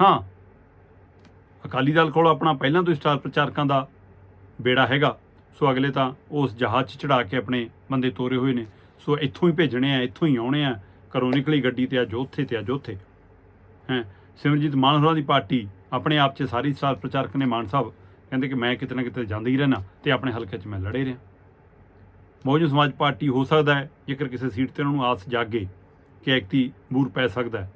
ਹਾਂ। ਅਕਾਲੀ ਦਲ ਕੋਲ ਆਪਣਾ ਪਹਿਲਾਂ ਤੋਂ ਹੀ ਸਟਾਰ ਪ੍ਰਚਾਰਕਾਂ ਦਾ ਬੇੜਾ ਹੈਗਾ। ਸੋ ਅਗਲੇ ਤਾਂ ਉਸ ਜਹਾਜ਼ 'ਚ ਚੜਾ ਕੇ ਆਪਣੇ ਬੰਦੇ ਤੋਰੇ ਹੋਏ ਨੇ। ਸੋ ਇੱਥੋਂ ਹੀ ਭੇਜਣੇ ਆ, ਇੱਥੋਂ ਹੀ ਆਉਣੇ ਆ। ਘਰੋਂ ਨਿਕਲੀ ਗੱਡੀ ਤੇ ਅੱਜ ਉੱਥੇ ਤੇ ਅੱਜ ਉੱਥੇ। ਹੈ ਸਿਮਰਜੀਤ ਮਾਨ ਹੋਰਾਂ ਦੀ ਪਾਰਟੀ ਆਪਣੇ ਆਪ 'ਚ ਸਾਰੀ ਸਟਾਰ ਪ੍ਰਚਾਰਕ ਨੇ ਮਾਨ ਸਾਹਿਬ। ਕਹਿੰਦੇ ਕਿ ਮੈਂ ਕਿਤੇ ਨਾ ਕਿਤੇ ਜਾਂਦਾ ਹੀ ਰਹਿਣਾ ਤੇ ਆਪਣੇ ਹਲਕੇ 'ਚ ਮੈਂ ਲੜੇ ਰਿਹਾ। ਬਹੁਜਨ ਸਮਾਜ ਪਾਰਟੀ ਹੋ ਸਕਦਾ ਹੈ, ਜੇਕਰ ਕਿਸੇ ਸੀਟ ਤੇ ਉਹਨਾਂ ਨੂੰ ਆਸ ਜਾਗੇ ਕਿ ਐਕਤੀ ਬੂਰ ਪੈ ਸਕਦਾ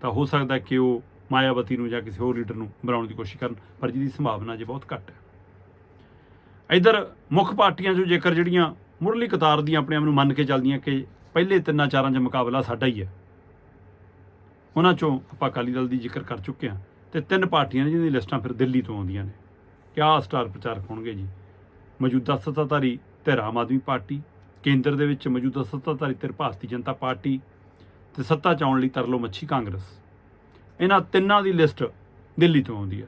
ਤਾਂ ਹੋ ਸਕਦਾ ਕਿ ਉਹ ਮਾਇਆਵਤੀ ਨੂੰ ਜਾਂ ਕਿਸੇ ਹੋਰ ਲੀਡਰ ਨੂੰ ਬਣਾਉਣ ਦੀ ਕੋਸ਼ਿਸ਼ ਕਰਨ, ਪਰ ਜਿਹਦੀ ਸੰਭਾਵਨਾ ਜੇ ਬਹੁਤ ਘੱਟ ਹੈ। ਇਧਰ ਮੁੱਖ ਪਾਰਟੀਆਂ ਜੋ ਜੇਕਰ ਜਿਹੜੀਆਂ ਮੁੱਢਲੀ ਕਤਾਰ ਦੀਆਂ ਆਪਣੇ ਆਪ ਨੂੰ ਮੰਨ ਕੇ ਚੱਲਦੀਆਂ ਕਿ ਪਹਿਲੇ ਤਿੰਨਾਂ ਚਾਰਾਂ 'ਚ ਮੁਕਾਬਲਾ ਸਾਡਾ ਹੀ ਹੈ, ਉਹਨਾਂ ਚੋਂ ਆਪਾਂ ਅਕਾਲੀ ਦਲ ਦੀ ਜ਼ਿਕਰ ਕਰ ਚੁੱਕੇ ਹਾਂ ਤੇ ਤਿੰਨ ਪਾਰਟੀਆਂ ਨੇ ਜਿਹਦੀ ਲਿਸਟਾਂ ਫਿਰ ਦਿੱਲੀ ਤੋਂ ਆਉਂਦੀਆਂ ਨੇ। ਕਿਆ ਸਟਾਰ ਪ੍ਰਚਾਰਕ ਹੋਣਗੇ ਜੀ? ਮੌਜੂਦਾ ਸੱਤਾਧਾਰੀ ਧਿਰ ਆਮ ਆਦਮੀ ਪਾਰਟੀ, ਕੇਂਦਰ ਦੇ ਵਿੱਚ ਮੌਜੂਦਾ ਸੱਤਾਧਾਰੀ ਧਿਰ ਭਾਰਤੀ ਜਨਤਾ ਪਾਰਟੀ ਤੇ ਸੱਤਾ ਚ ਆਉਣ ਲਈ ਤਰਲੋ ਮੱਛੀ ਕਾਂਗਰਸ। ਇਹਨਾਂ ਤਿੰਨਾਂ ਦੀ ਲਿਸਟ ਦਿੱਲੀ ਤੋਂ ਆਉਂਦੀ ਆ।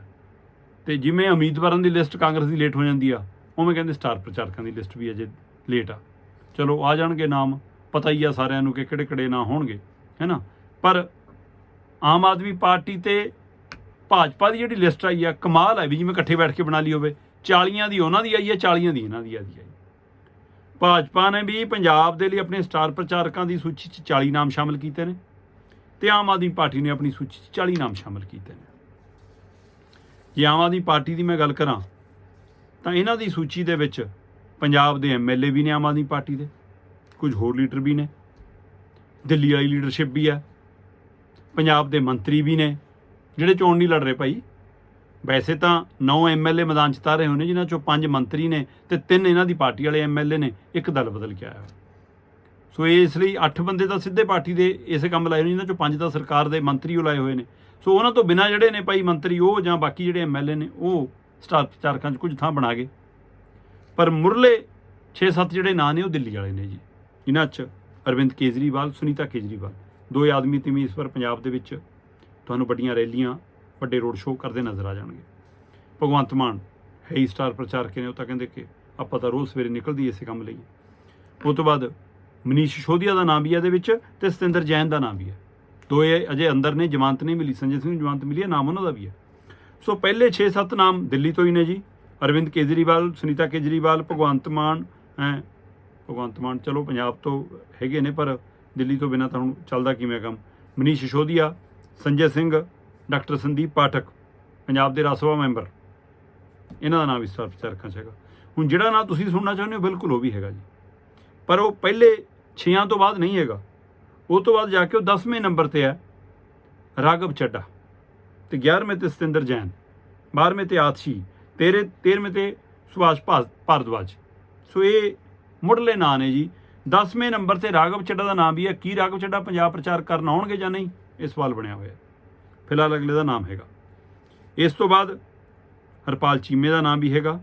ਤੇ ਜਿਵੇਂ ਉਮੀਦਵਾਰਾਂ ਦੀ ਲਿਸਟ ਕਾਂਗਰਸ ਦੀ ਲੇਟ ਹੋ ਜਾਂਦੀ ਆ, ਉਵੇਂ ਕਹਿੰਦੇ ਸਟਾਰ ਪ੍ਰਚਾਰਕਾਂ ਦੀ ਲਿਸਟ ਵੀ ਅਜੇ ਲੇਟ ਆ। ਚਲੋ, ਆ ਜਾਣਗੇ ਨਾਮ, ਪਤਾ ਹੀ ਆ ਸਾਰਿਆਂ ਨੂੰ ਕਿ ਕਿਹੜੇ ਕਿਹੜੇ ਨਾਂ ਹੋਣਗੇ ਹੈਨਾ ਪਰ ਆਮ ਆਦਮੀ ਪਾਰਟੀ ਤੇ ਭਾਜਪਾ ਦੀ ਜਿਹੜੀ ਲਿਸਟ ਆਈ ਆ, ਕਮਾਲ ਹੈ ਵੀ, ਜਿਵੇਂ ਇਕੱਠੇ ਬੈਠ ਕੇ ਬਣਾ ਲਈ ਹੋਵੇ। 40ਾਂ ਦੀ ਉਹਨਾਂ ਦੀ ਆਈ ਹੈ 40ਾਂ ਦੀ ਇਹਨਾਂ ਦੀ ਆਈ ਹੈ ਭਾਜਪਾ ਨੇ ਵੀ ਪੰਜਾਬ ਦੇ ਲਈ ਆਪਣੇ ਸਟਾਰ ਪ੍ਰਚਾਰਕਾਂ ਦੀ ਸੂਚੀ 'ਚ 40 ਨਾਮ ਸ਼ਾਮਲ ਕੀਤੇ ਨੇ। ਤੇ ਆਮ ਆਦਮੀ ਪਾਰਟੀ ਨੇ ਆਪਣੀ ਸੂਚੀ 'ਚ 40 ਨਾਮ ਸ਼ਾਮਲ ਕੀਤੇ ਨੇ। ਜੇ ਆਮ ਆਦਮੀ ਪਾਰਟੀ ਦੀ ਮੈਂ ਗੱਲ ਕਰਾਂ, ਤਾਂ ਇਹਨਾਂ ਦੀ ਸੂਚੀ ਦੇ ਵਿੱਚ ਪੰਜਾਬ ਦੇ ਐਮਐਲਏ ਵੀ ਨੇ ਆਮ ਆਦਮੀ ਪਾਰਟੀ ਦੇ, ਕੁਝ ਹੋਰ ਲੀਡਰ ਵੀ ਨੇ, ਦਿੱਲੀ ਵਾਲੀ ਲੀਡਰਸ਼ਿਪ ਵੀ ਹੈ, ਪੰਜਾਬ ਦੇ ਮੰਤਰੀ ਵੀ ਨੇ, ਜਿਹੜੇ ਚੋਣ ਨਹੀਂ ਲੜ ਰਹੇ ਭਾਈ। ਵੈਸੇ ਤਾਂ 9 ਐਮਐਲਏ ਮੈਦਾਨ 'ਚ ਤਾਰੇ ਹੋਏ ਨੇ, ਜਿਨ੍ਹਾਂ ਚੋਂ 5 ਮੰਤਰੀ ਨੇ ਤੇ ਤਿੰਨ ਇਹਨਾਂ ਦੀ ਪਾਰਟੀ ਵਾਲੇ ਐਮਐਲਏ ਨੇ, ਇੱਕ ਦਲ ਬਦਲ ਕੇ ਆਇਆ ਸੋ ਇਸ ਲਈ 8 ਬੰਦੇ ਤਾਂ ਸਿੱਧੇ ਪਾਰਟੀ ਦੇ ਇਸੇ ਕੰਮ ਲਾਏ ਨੇ, ਜਿਨ੍ਹਾਂ ਚੋਂ 5 ਤਾਂ ਸਰਕਾਰ ਦੇ ਮੰਤਰੀ ਉਹ ਲਾਏ ਹੋਏ ਨੇ। ਸੋ ਉਹਨਾਂ ਤੋਂ ਬਿਨਾਂ ਜਿਹੜੇ ਨੇ ਭਾਈ ਮੰਤਰੀ ਉਹ ਜਾਂ ਬਾਕੀ ਜਿਹੜੇ ਐਮਐਲਏ ਨੇ, ਉਹ ਸਟਾਰ ਪ੍ਰਚਾਰਕਾਂ 'ਚ ਕੁਝ ਥਾਂ ਬਣਾ ਗਏ। ਪਰ ਮੁਰਲੇ 6-7 ਜਿਹੜੇ ਨਾਂ ਨੇ ਉਹ ਦਿੱਲੀ ਵਾਲੇ ਨੇ ਜੀ। ਇਹਨਾਂ 'ਚ ਅਰਵਿੰਦ ਕੇਜਰੀਵਾਲ, ਸੁਨੀਤਾ ਕੇਜਰੀਵਾਲ। ਦੋ ਆਦਮੀ ਤਿਮੀ ਇਸ ਵਾਰ ਪੰਜਾਬ ਦੇ ਵਿੱਚ ਤੁਹਾਨੂੰ ਵੱਡੀਆਂ ਰੈਲੀਆਂ, ਵੱਡੇ ਰੋਡ ਸ਼ੋਅ ਕਰਦੇ ਨਜ਼ਰ ਆ ਜਾਣਗੇ। ਭਗਵੰਤ ਮਾਨ ਹੈ ਹੀ ਸਟਾਰ ਪ੍ਰਚਾਰਕ ਨੇ, ਉਹ ਤਾਂ ਕਹਿੰਦੇ ਕਿ ਆਪਾਂ ਤਾਂ ਰੋਜ਼ ਸਵੇਰੇ ਨਿਕਲਦੀ ਇਸੇ ਕੰਮ ਲਈ। ਉਹ ਤੋਂ ਬਾਅਦ ਮਨੀਸ਼ ਸ਼ੋਧੀਆ ਦਾ ਨਾਮ ਵੀ ਹੈ ਇਹਦੇ ਵਿੱਚ ਤੇ ਸਤਿੰਦਰ ਜੈਨ ਦਾ ਨਾਮ ਵੀ ਹੈ। ਦੋਏ ਅਜੇ ਅੰਦਰ ਨੇ, ਜ਼ਮਾਨਤ ਨਹੀਂ ਮਿਲੀ, ਸੰਜੇ ਸਿੰਘ ਨੂੰ ਜ਼ਮਾਨਤ ਮਿਲੀ ਹੈ, ਨਾਮ ਉਹਨਾਂ ਦਾ ਵੀ ਹੈ। ਸੋ ਪਹਿਲੇ 6-7 ਨਾਮ ਦਿੱਲੀ ਤੋਂ ਹੀ ਨੇ ਜੀ। ਅਰਵਿੰਦ ਕੇਜਰੀਵਾਲ, ਸੁਨੀਤਾ ਕੇਜਰੀਵਾਲ, ਭਗਵੰਤ ਮਾਨ, ਹੈ, ਭਗਵੰਤ ਮਾਨ ਚਲੋ ਪੰਜਾਬ ਤੋਂ ਹੈਗੇ ਨੇ, ਪਰ ਦਿੱਲੀ ਤੋਂ ਬਿਨਾਂ ਤਾਂ ਹੁਣ ਚੱਲਦਾ ਕਿਵੇਂ ਕੰਮ? ਮਨੀਸ਼ ਸ਼ੋਧੀਆ, ਸੰਜੇ ਸਿੰਘ, ਡਾਕਟਰ ਸੰਦੀਪ ਪਾਠਕ, ਪੰਜਾਬ ਦੇ ਰਾਜ ਸਭਾ ਮੈਂਬਰ। ਇਹਨਾਂ ਦਾ ਨਾਮ ਵੀ ਵਾਰ ਪ੍ਰਚਾਰਕਾਂ 'ਚ ਹੈਗਾ ਹੁਣ ਜਿਹੜਾ ਨਾਂ ਤੁਸੀਂ ਸੁਣਨਾ ਚਾਹੁੰਦੇ ਹੋ, ਬਿਲਕੁਲ ਉਹ ਵੀ ਹੈਗਾ ਜੀ। ਪਰ ਉਹ ਪਹਿਲੇ 6ਾਂ ਤੋਂ ਬਾਅਦ ਨਹੀਂ ਹੈਗਾ। ਉਹ ਤੋਂ ਬਾਅਦ ਜਾ ਕੇ ਉਹ 10ਵੇਂ ਨੰਬਰ ਤੇ ਹੈ, ਰਾਘਵ ਚੱਡਾ ਤੇ 11ਵੇਂ ਤੇ ਸਤਿੰਦਰ ਜੈਨ 12ਵੇਂ ਤੇ ਆਤਸ਼ੀ, ਤੇਰੇ 13ਵੇਂ ਤੇ ਸੁਭਾਸ਼ ਭਾ- ਭਾਰਦਵਾਜ। ਸੋ ਇਹ ਮੁੱਢਲੇ ਨਾਂ ਨੇ ਜੀ। 10ਵੇਂ ਨੰਬਰ ਤੇ ਰਾਘਵ ਚੱਡਾ ਦਾ ਨਾਮ ਵੀ ਹੈ। ਕੀ ਰਾਘਵ ਚੱਡਾ ਪੰਜਾਬ ਪ੍ਰਚਾਰ ਕਰਨ ਆਉਣਗੇ ਜਾਂ ਨਹੀਂ, ਇਹ ਸਵਾਲ ਬਣਿਆ ਹੋਇਆ ਫਿਲਹਾਲ ਅਗਲੇ ਦਾ ਨਾਮ ਹੈਗਾ। ਇਸ ਤੋਂ ਬਾਅਦ ਹਰਪਾਲ ਚੀਮੇ ਦਾ ਨਾਮ ਵੀ ਹੈਗਾ।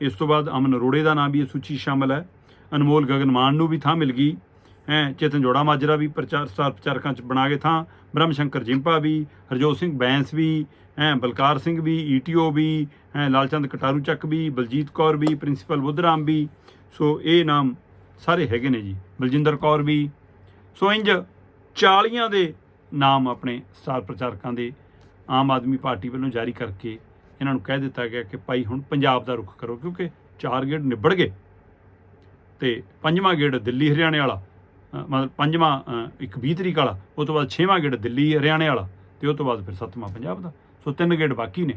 ਇਸ ਤੋਂ ਬਾਅਦ ਅਮਨ ਅਰੋੜੇ ਦਾ ਨਾਮ ਵੀ ਇਸ ਸੂਚੀ 'ਚ ਸ਼ਾਮਲ ਹੈ। ਅਨਮੋਲ ਗਗਨ ਮਾਨ ਨੂੰ ਵੀ ਥਾਂ ਮਿਲ ਗਈ। ਹੈ, ਚੇਤਨ ਜੋੜਾ ਮਾਜਰਾ ਵੀ ਪ੍ਰਚਾਰ ਸਟਾਰ ਪ੍ਰਚਾਰਕਾਂ 'ਚ ਬਣਾ ਕੇ ਥਾਂ। ਬ੍ਰਹਮ ਸ਼ੰਕਰ ਜਿੰਪਾ ਵੀ, ਹਰਜੋਤ ਸਿੰਘ ਬੈਂਸ ਵੀ, ਹੈ, ਬਲਕਾਰ ਸਿੰਘ ਵੀ ਈਟੀਓ ਵੀ, ਹੈ, ਲਾਲਚੰਦ ਕਟਾਰੂ ਚੱਕ ਵੀ, ਬਲਜੀਤ ਕੌਰ ਵੀ, ਪ੍ਰਿੰਸੀਪਲ ਬੁੱਧਰਾਮ ਵੀ। ਸੋ ਇਹ ਨਾਮ ਸਾਰੇ ਹੈਗੇ ਨੇ ਜੀ। ਬਲਜਿੰਦਰ ਕੌਰ ਵੀ। ਸੋ ਇੰਜ 40 ਦੇ ਨਾਮ ਆਪਣੇ ਸਟਾਰ ਪ੍ਰਚਾਰਕਾਂ ਦੇ ਆਮ ਆਦਮੀ ਪਾਰਟੀ ਵੱਲੋਂ ਜਾਰੀ ਕਰਕੇ ਇਹਨਾਂ ਨੂੰ ਕਹਿ ਦਿੱਤਾ ਗਿਆ ਕਿ ਭਾਈ ਹੁਣ ਪੰਜਾਬ ਦਾ ਰੁਖ ਕਰੋ, ਕਿਉਂਕਿ ਚਾਰ ਗੇੜ ਨਿਬੜ ਗਏ। ਤੇ ਪੰਜਵਾਂ ਗੇੜ ਦਿੱਲੀ, ਹਰਿਆਣੇ ਵਾਲਾ। ਮਤਲਬ ਪੰਜਵਾਂ ਇੱਕ 20 ਤਰੀਕ ਵਾਲਾ, ਉਹ ਤੋਂ ਬਾਅਦ ਛੇਵਾਂ ਗੇੜ ਦਿੱਲੀ, ਹਰਿਆਣੇ ਵਾਲਾ ਤੇ ਉਹ ਤੋਂ ਬਾਅਦ ਫਿਰ ਸੱਤਵਾਂ ਪੰਜਾਬ ਦਾ। ਸੋ ਤਿੰਨ ਗੇੜ ਬਾਕੀ ਨੇ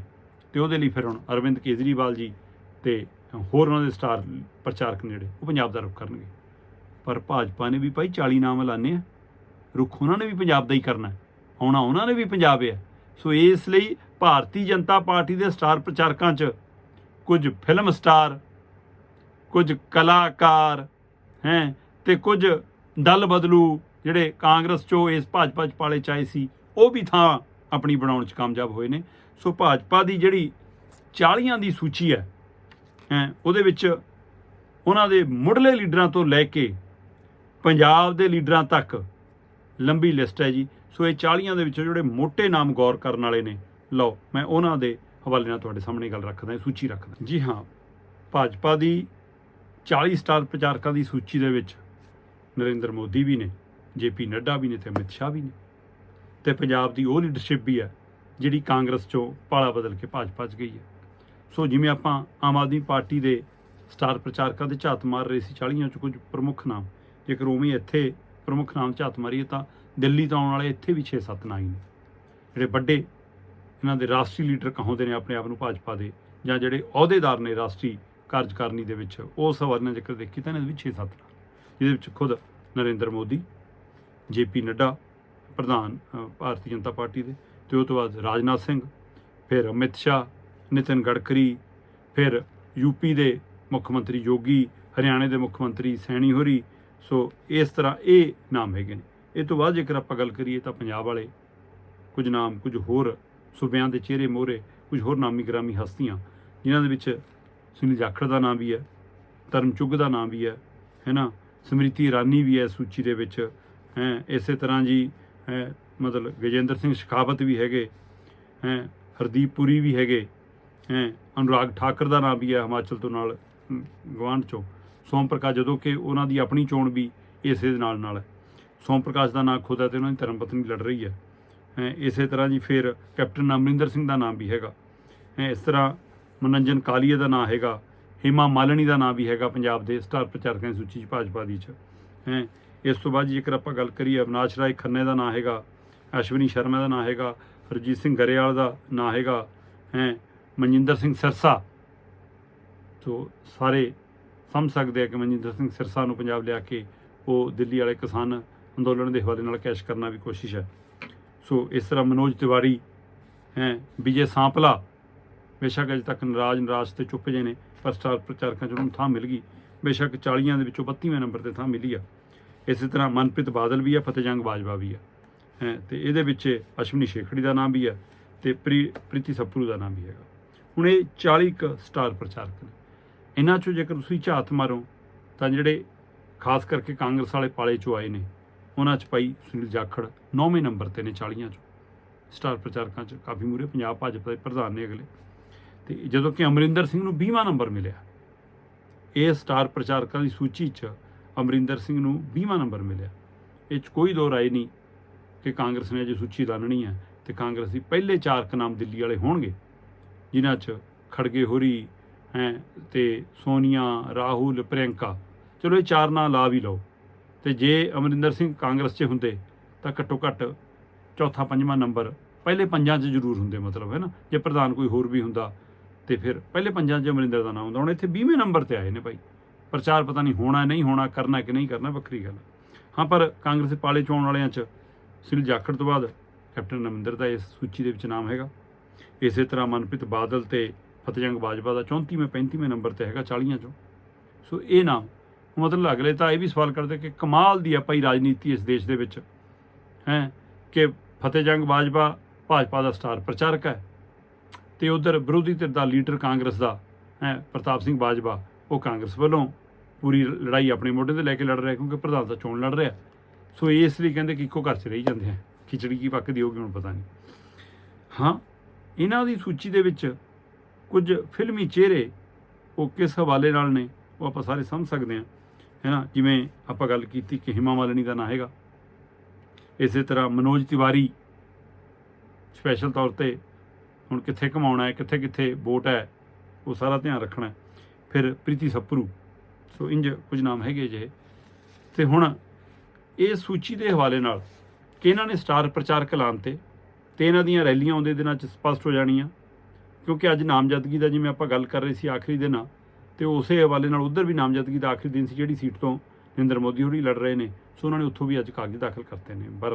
ਤੇ ਉਹਦੇ ਲਈ ਫਿਰ ਹੁਣ ਅਰਵਿੰਦ ਕੇਜਰੀਵਾਲ ਜੀ ਤੇ ਹੋਰ ਉਹਨਾਂ ਦੇ ਸਟਾਰ ਪ੍ਰਚਾਰਕ ਨੇ ਜਿਹੜੇ ਉਹ ਪੰਜਾਬ ਦਾ ਰੁਖ ਕਰਨਗੇ। ਪਰ ਭਾਜਪਾ ਨੇ ਵੀ ਭਾਈ 40 ਨਾਮ ਲਾਣੇ ਆ। ਰੁਖ ਉਹਨਾਂ ਨੇ ਵੀ ਪੰਜਾਬ ਦਾ ਹੀ ਕਰਨਾ ਆਉਣਾ ਉਹਨਾਂ ਨੇ ਵੀ ਪੰਜਾਬ ਹੈ ਸੋ ਇਸ ਲਈ ਭਾਰਤੀ ਜਨਤਾ ਪਾਰਟੀ ਦੇ ਸਟਾਰ ਪ੍ਰਚਾਰਕਾਂ 'ਚ ਕੁਝ ਫਿਲਮ ਸਟਾਰ ਕੁਝ ਕਲਾਕਾਰ ਹੈ ਤੇ ਕੁਝ ਦਲ ਬਦਲੂ ਜਿਹੜੇ ਕਾਂਗਰਸ 'ਚੋਂ ਇਸ ਭਾਜਪਾ 'ਚ ਪਾਲੇ ਚਾਏ ਸੀ, ਉਹ ਵੀ ਥਾਂ ਆਪਣੀ ਬਣਾਉਣ 'ਚ ਕਾਮਯਾਬ ਹੋਏ ਨੇ। ਸੋ ਭਾਜਪਾ ਦੀ ਜਿਹੜੀ 40 ਦੀ ਸੂਚੀ ਹੈ ਹੈ, ਉਹਦੇ ਵਿੱਚ ਉਹਨਾਂ ਦੇ ਮੁੱਢਲੇ ਲੀਡਰਾਂ ਤੋਂ ਲੈ ਕੇ ਪੰਜਾਬ ਦੇ ਲੀਡਰਾਂ ਤੱਕ ਲੰਬੀ ਲਿਸਟ ਹੈ ਜੀ। ਸੋ ਇਹ 40 ਦੇ ਵਿੱਚੋਂ ਜਿਹੜੇ ਮੋٹے ਨਾਮ ਗੌਰ ਕਰਨ ਵਾਲੇ ਨੇ, ਲਓ, ਮੈਂ ਉਹਨਾਂ ਦੇ ਹਵਾਲੇ ਨਾਲ ਤੁਹਾਡੇ ਸਾਹਮਣੇ ਗੱਲ ਰੱਖਦਾ ਸੂਚੀ ਰੱਖਦਾ। ਜੀ ਹਾਂ, ਭਾਜਪਾ ਦੀ 40 ਸਟਾਰ ਪ੍ਰਚਾਰਕਾਂ ਦੀ ਸੂਚੀ ਦੇ ਵਿੱਚ ਨਰਿੰਦਰ ਮੋਦੀ ਵੀ ਨੇ, ਜੇਪੀ ਨੱਡਾ ਵੀ ਨੇ ਤੇ ਅਮਿਤ ਸ਼ਾਹ ਵੀ ਨੇ। ਤੇ ਪੰਜਾਬ ਦੀ ਉਹ ਲੀਡਰਸ਼ਿਪ ਵੀ ਹੈ, ਜਿਹੜੀ ਕਾਂਗਰਸ ਚੋਂ ਪਾਲਾ ਬਦਲ ਕੇ ਭਾਜਪਾ 'ਚ ਗਈ ਹੈ। ਸੋ ਜਿਵੇਂ ਆਪਾਂ ਆਮ ਆਦਮੀ ਪਾਰਟੀ ਦੇ ਸਟਾਰ ਪ੍ਰਚਾਰਕਾਂ ਦੇ ਝਾਤ ਮਾਰ ਰਹੇ ਸੀ 40 ਚ ਕੁਝ ਪ੍ਰਮੁੱਖ ਨਾਮ, ਜੇਕਰ ਉਵੇਂ ਇੱਥੇ ਪ੍ਰਮੁੱਖ ਨਾਮ ਝਾਤ ਮਾਰੀਏ ਤਾਂ ਦਿੱਲੀ ਤੋਂ ਆਉਣ ਵਾਲੇ ਇੱਥੇ ਵੀ 6-7 ਨਾਂ ਹੀ ਨੇ। ਜਿਹੜੇ ਵੱਡੇ ਇਹਨਾਂ ਦੇ ਰਾਸ਼ਟਰੀ ਲੀਡਰ ਕਹਾਉਂਦੇ ਨੇ ਆਪਣੇ ਆਪ ਨੂੰ ਭਾਜਪਾ ਦੇ, ਜਾਂ ਜਿਹੜੇ ਅਹੁਦੇਦਾਰ ਨੇ ਰਾਸ਼ਟਰੀ ਕਾਰਜਕਾਰਨੀ ਦੇ ਵਿੱਚ ਉਸ ਸਵਾਲ ਨਾਲ ਜ਼ਿਕਰ ਦੇਖੀ ਤਾਂ ਇਹਨਾਂ ਦੇ ਵਿੱਚ 6-7 ਨਾਲ। ਜਿਹਦੇ ਵਿੱਚ ਖੁਦ ਨਰਿੰਦਰ ਮੋਦੀ, ਜੇਪੀ ਨੱਡਾ, ਪ੍ਰਧਾਨ ਭਾਰਤੀ ਜਨਤਾ ਪਾਰਟੀ ਦੇ, ਤੇ ਉਹ ਤੋਂ ਬਾਅਦ ਰਾਜਨਾਥ ਸਿੰਘ, ਫਿਰ ਅਮਿਤ ਸ਼ਾਹ, ਨਿਤਿਨ ਗਡਕਰੀ, ਫਿਰ ਯੂਪੀ ਦੇ ਮੁੱਖ ਮੰਤਰੀ ਯੋਗੀ, ਹਰਿਆਣੇ ਦੇ ਮੁੱਖ ਮੰਤਰੀ ਸੈਣੀ ਹੋਰੀ। ਸੋ ਇਸ ਤਰ੍ਹਾਂ ਇਹ ਨਾਮ ਹੈਗੇ ਨੇ। ਇਹ ਤੋਂ ਬਾਅਦ ਜੇਕਰ ਆਪਾਂ ਗੱਲ ਕਰੀਏ ਤਾਂ ਪੰਜਾਬ ਵਾਲੇ ਕੁਝ ਨਾਮ, ਕੁਝ ਹੋਰ ਸੂਬਿਆਂ ਦੇ ਚਿਹਰੇ ਮੋਹਰੇ, ਕੁਝ ਹੋਰ ਨਾਮੀ ਗ੍ਰਾਮੀ ਹਸਤੀਆਂ, ਜਿਨ੍ਹਾਂ ਦੇ ਵਿੱਚ ਸੁਨੀਲ ਜਾਖੜ ਦਾ ਨਾਮ ਵੀ ਹੈ ਧਰਮ ਚੁੱਗ ਦਾ ਨਾਮ ਵੀ ਹੈ ਹੈਨਾ ਸਮ੍ਰਿਤੀ ਇਰਾਨੀ ਵੀ ਹੈ ਸੂਚੀ ਦੇ ਵਿੱਚ ਹੈ? ਇਸੇ ਤਰ੍ਹਾਂ ਜੀ ਮਤਲਬ ਗਜੇਂਦਰ ਸਿੰਘ ਸ਼ਿਖਾਵਤ ਵੀ ਹੈਗੇ ਹੈ? ਹਰਦੀਪ ਪੁਰੀ ਵੀ ਹੈਗੇ ਹੈ? ਅਨੁਰਾਗ ਠਾਕਰ ਦਾ ਨਾਮ ਵੀ ਹੈ ਹਿਮਾਚਲ ਤੋਂ ਨਾਲ ਅਮ, ਗਵਾਂਢ ਚੋਂ। ਸੋਮ ਪ੍ਰਕਾਸ਼ ਜਦੋਂ ਕਿ ਉਹਨਾਂ ਦੀ ਆਪਣੀ ਚੋਣ ਵੀ ਇਸੇ ਦੇ ਨਾਲ ਨਾਲ ਹੈ। ਸੋਮ ਪ੍ਰਕਾਸ਼ ਦਾ ਨਾਮ ਖੁਦ ਹੈ ਤੇ ਉਹਨਾਂ ਦੀ ਧਰਮ ਪਤਨੀ ਲੜ ਰਹੀ ਹੈ ਇਸੇ ਤਰ੍ਹਾਂ ਜੀ ਫਿਰ ਕੈਪਟਨ ਅਮਰਿੰਦਰ ਸਿੰਘ ਦਾ ਨਾਮ ਵੀ ਹੈਗਾ ਹੈ? ਇਸ ਤਰ੍ਹਾਂ ਮਨੰਜਨ ਕਾਲੀਏ ਦਾ ਨਾਂ ਹੈਗਾ, ਹਿਮਾ ਮਾਲਣੀ ਦਾ ਨਾਂ ਵੀ ਹੈਗਾ ਪੰਜਾਬ ਦੇ ਸਟਾਰ ਪ੍ਰਚਾਰਕਾਂ ਦੀ ਸੂਚੀ 'ਚ ਭਾਜਪਾ ਦੀ 'ਚ। ਹੈ, ਇਸ ਤੋਂ ਬਾਅਦ ਜੇਕਰ ਆਪਾਂ ਗੱਲ ਕਰੀਏ ਅਵਨਾਸ਼ ਰਾਏ ਖੰਨੇ ਦਾ ਨਾਂ ਹੈਗਾ, ਅਸ਼ਵਨੀ ਸ਼ਰਮਾ ਦਾ ਨਾਂ ਹੈਗਾ ਹਰਜੀਤ ਸਿੰਘ ਗਰੇਵਾਲ ਦਾ ਨਾਂ ਹੈਗਾ, ਹੈ, ਮਨਜਿੰਦਰ ਸਿੰਘ ਸਿਰਸਾ। ਸੋ ਸਾਰੇ ਸਮਝ ਸਕਦੇ ਆ ਕਿ ਮਨਜਿੰਦਰ ਸਿੰਘ ਸਿਰਸਾ ਨੂੰ ਪੰਜਾਬ ਲਿਆ ਕੇ ਉਹ ਦਿੱਲੀ ਵਾਲੇ ਕਿਸਾਨ ਅੰਦੋਲਨ ਦੇ ਹਵਾਲੇ ਨਾਲ ਕੈਸ਼ ਕਰਨਾ ਵੀ ਕੋਸ਼ਿਸ਼ ਹੈ। ਸੋ ਇਸ ਤਰ੍ਹਾਂ ਮਨੋਜ ਤਿਵਾਰੀ ਹੈ, ਵਿਜੇ ਸਾਂਪਲਾ ਬੇਸ਼ੱਕ ਅਜੇ ਤੱਕ ਨਾਰਾਜ਼ ਨਿਰਾਸ਼ ਤੇ ਚੁੱਪ ਜੇ ਨੇ, ਪਰ ਸਟਾਰ ਪ੍ਰਚਾਰਕਾਂ 'ਚ ਉਹਨਾਂ ਨੂੰ ਥਾਂ ਮਿਲ ਗਈ। ਬੇਸ਼ੱਕ 40ਾਂ ਦੇ ਵਿੱਚੋਂ 32ਵੇਂ ਨੰਬਰ ਤੇ ਥਾਂ ਮਿਲੀ ਆ। ਇਸੇ ਤਰ੍ਹਾਂ ਮਨਪ੍ਰੀਤ ਬਾਦਲ ਵੀ ਆ, ਫਤਿਹਜੰਗ ਬਾਜਵਾ ਵੀ ਆ। ਹੈ, ਤੇ ਇਹਦੇ ਵਿੱਚ ਅਸ਼ਵਨੀ ਸ਼ੇਖੜੀ ਦਾ ਨਾਮ ਵੀ ਆ ਤੇ ਪ੍ਰੀ, ਪ੍ਰੀਤੀ ਸੱਪਰੂ ਦਾ ਨਾਮ ਵੀ ਹੈਗਾ। ਹੁਣ ਇਹ 40 ਕੁ ਸਟਾਰ ਪ੍ਰਚਾਰਕ ਨੇ। ਇਹਨਾਂ ਚੋਂ ਜੇਕਰ ਤੁਸੀਂ ਝਾਤ ਮਾਰੋ, ਤਾਂ ਜਿਹੜੇ ਖਾਸ ਕਰਕੇ ਕਾਂਗਰਸ ਵਾਲੇ ਪਾਲੇ ਚੋਂ ਆਏ ਨੇ, ਉਹਨਾਂ 'ਚ ਭਾਈ ਸੁਨੀਲ ਜਾਖੜ 9ਵੇਂ ਨੰਬਰ ਤੇ ਨੇ 40ਾਂ 'ਚੋਂ। ਸਟਾਰ ਪ੍ਰਚਾਰਕਾਂ 'ਚ ਕਾਫੀ ਮੂਰੇ ਪੰਜਾਬ ਭਾਜਪਾ ਦੇ ਪ੍ਰਧਾਨ ਨੇ ਅਗਲੇ। ਤੇ ਜਦੋਂ ਕਿ ਅਮਰਿੰਦਰ ਸਿੰਘ ਨੂੰ 20ਵਾਂ ਨੰਬਰ ਮਿਲਿਆ। ਇਹ ਸਟਾਰ ਪ੍ਰਚਾਰਕਾਂ ਦੀ ਸੂਚੀ 'ਚ ਅਮਰਿੰਦਰ ਸਿੰਘ ਨੂੰ 20ਵਾਂ ਨੰਬਰ ਮਿਲਿਆ। ਇਹ 'ਚ ਕੋਈ ਦੋ ਰਾਏ ਨਹੀਂ ਕਿ ਕਾਂਗਰਸ ਨੇ ਅਜੇ ਸੂਚੀ ਲਾਣਣੀ ਹੈ ਤੇ ਕਾਂਗਰਸ ਦੀ ਪਹਿਲੇ ਚਾਰ ਕ ਨਾਮ ਦਿੱਲੀ ਵਾਲੇ ਹੋਣਗੇ, ਜਿਨ੍ਹਾਂ 'ਚ ਖੜਗੇ ਹੋਰੀ ਹੈ ਤੇ ਸੋਨੀਆ, ਰਾਹੁਲ, ਪ੍ਰਿਯੰਕਾ। ਚਲੋ ਇਹ ਚਾਰ ਨਾਂ ਲਾ ਵੀ ਲਓ। ਤੇ ਜੇ ਅਮਰਿੰਦਰ ਸਿੰਘ ਕਾਂਗਰਸ 'ਚ ਹੁੰਦੇ ਤਾਂ ਘੱਟੋ ਘੱਟ ਚੌਥਾ, ਪੰਜਵਾਂ ਨੰਬਰ ਪਹਿਲੇ ਪੰਜਾਂ 'ਚ ਜ਼ਰੂਰ ਹੁੰਦੇ ਮਤਲਬ, ਹੈ ਨਾ? ਜੇ ਪ੍ਰਧਾਨ ਕੋਈ ਹੋਰ ਵੀ ਹੁੰਦਾ ਤੇ ਫਿਰ ਪਹਿਲੇ ਪੰਜਾਂ 'ਚ ਅਮਰਿੰਦਰ ਦਾ ਨਾਮ ਆਉਂਦਾ ਹੁਣ ਇੱਥੇ 20ਵੇਂ ਨੰਬਰ ਤੇ ਆਏ ਨੇ ਭਾਈ। ਪ੍ਰਚਾਰ ਪਤਾ ਨਹੀਂ ਹੋਣਾ ਨਹੀਂ ਹੋਣਾ, ਕਰਨਾ ਕਿ ਨਹੀਂ ਕਰਨਾ, ਵੱਖਰੀ ਗੱਲ ਹਾਂ। ਪਰ ਕਾਂਗਰਸ ਦੇ ਪਾਲੇ ਚੋਣ ਵਾਲਿਆਂ 'ਚ ਸੁਨੀਲ ਜਾਖੜ ਤੋਂ ਬਾਅਦ ਕੈਪਟਨ ਅਮਰਿੰਦਰ ਦਾ ਇਸ ਸੂਚੀ ਦੇ ਵਿੱਚ ਨਾਮ ਹੈਗਾ। ਇਸੇ ਤਰ੍ਹਾਂ ਮਨਪ੍ਰੀਤ ਬਾਦਲ ਤੇ ਫਤਿਹਜੰਗ ਬਾਜਵਾ ਦਾ 34ਵੇਂ 35ਵੇਂ ਨੰਬਰ ਤੇ ਹੈਗਾ 40ਾਂ 'ਚੋਂ। ਸੋ ਇਹ ਨਾਮ, ਮਤਲਬ ਅਗਲੇ ਤਾਂ ਇਹ ਵੀ ਸਵਾਲ ਕਰਦੇ ਕਿ ਕਮਾਲ ਦੀ ਆ ਭਾਈ ਰਾਜਨੀਤੀ ਇਸ ਦੇਸ਼ ਦੇ ਵਿੱਚ, ਹੈ, ਕਿ ਫਤਿਹਜੰਗ ਬਾਜਵਾ ਭਾਜਪਾ ਦਾ ਸਟਾਰ ਪ੍ਰਚਾਰਕ ਹੈ। ਤੇ ਉਧਰ ਵਿਰੋਧੀ ਧਿਰ ਦਾ ਲੀਡਰ ਕਾਂਗਰਸ ਦਾ, ਹੈ, ਪ੍ਰਤਾਪ ਸਿੰਘ ਬਾਜਵਾ, ਉਹ ਕਾਂਗਰਸ ਵੱਲੋਂ ਪੂਰੀ ਲੜਾਈ ਆਪਣੇ ਮੋਢੇ ਤੇ ਲੈ ਕੇ ਲੜ ਰਿਹਾ ਕਿਉਂਕਿ ਪ੍ਰਧਾਨ ਤਾਂ ਚੋਣ ਲੜ ਰਿਹਾ। ਸੋ ਇਸ ਲਈ ਕਹਿੰਦੇ ਕਿ ਇੱਕੋ ਘਰ 'ਚ ਰਹੀ ਜਾਂਦੇ ਆ। ਖਿਚੜੀ ਕੀ ਪੱਕਦੀ ਹੋਗੀ ਹੁਣ ਪਤਾ ਨਹੀਂ। ਹਾਂ, ਇਹਨਾਂ ਦੀ ਸੂਚੀ ਦੇ ਵਿੱਚ ਕੁਝ ਫਿਲਮੀ ਚਿਹਰੇ ਉਹ ਕਿਸ ਹਵਾਲੇ ਨਾਲ ਨੇ, ਉਹ ਆਪਾਂ ਸਾਰੇ ਸਮਝ ਸਕਦੇ ਹਾਂ ਹੈ ਨਾ ਜਿਵੇਂ ਆਪਾਂ ਗੱਲ ਕੀਤੀ ਕਿ ਹਿਮਾ ਮਾਲਿਨੀ ਦਾ ਨਾਂ ਹੈਗਾ। ਇਸੇ ਤਰ੍ਹਾਂ ਮਨੋਜ ਤਿਵਾਰੀ ਸਪੈਸ਼ਲ ਤੌਰ ਤੇ ਹੁਣ ਕਿੱਥੇ ਕਮਾਉਣਾ ਹੈ, ਕਿੱਥੇ ਕਿੱਥੇ ਵੋਟ ਹੈ, ਉਹ ਸਾਰਾ ਧਿਆਨ ਰੱਖਣਾ ਫਿਰ ਪ੍ਰੀਤੀ ਸੱਪਰੂ, ਸੋ ਇੰਜ ਕੁਝ ਨਾਮ ਹੈਗੇ ਜੇ ਤੇ ਹੁਣ ਇਹ ਸੂਚੀ ਦੇ ਹਵਾਲੇ ਨਾਲ ਕਿ ਇਹਨਾਂ ਨੇ ਸਟਾਰ ਪ੍ਰਚਾਰਕ ਐਲਾਨ ਤੇ ਤੇ ਇਹਨਾਂ ਦੀਆਂ ਰੈਲੀਆਂ ਆਉਂਦੇ ਦਿਨਾਂ 'ਚ ਸਪਸ਼ਟ ਹੋ ਜਾਣੀਆਂ? ਕਿਉਂਕਿ ਅੱਜ ਨਾਮਜ਼ਦਗੀ ਦਾ ਜਿਵੇਂ ਆਪਾਂ ਗੱਲ ਕਰ ਰਹੇ ਸੀ ਆਖਰੀ ਦਿਨ ਆ, ਤੇ ਉਸੇ ਹਵਾਲੇ ਨਾਲ ਉਧਰ ਵੀ ਨਾਮਜ਼ਦਗੀ ਦਾ ਆਖਰੀ ਦਿਨ ਸੀ, ਜਿਹੜੀ ਸੀਟ ਤੋਂ ਨਰਿੰਦਰ ਮੋਦੀ ਹੋਰੀ ਲੜ ਰਹੇ ਨੇ। ਸੋ ਉਹਨਾਂ ਨੇ ਉੱਥੋਂ ਵੀ ਅੱਜ ਕਾਗਜ਼ ਦਾਖਲ ਕਰਤੇ ਨੇ। ਪਰ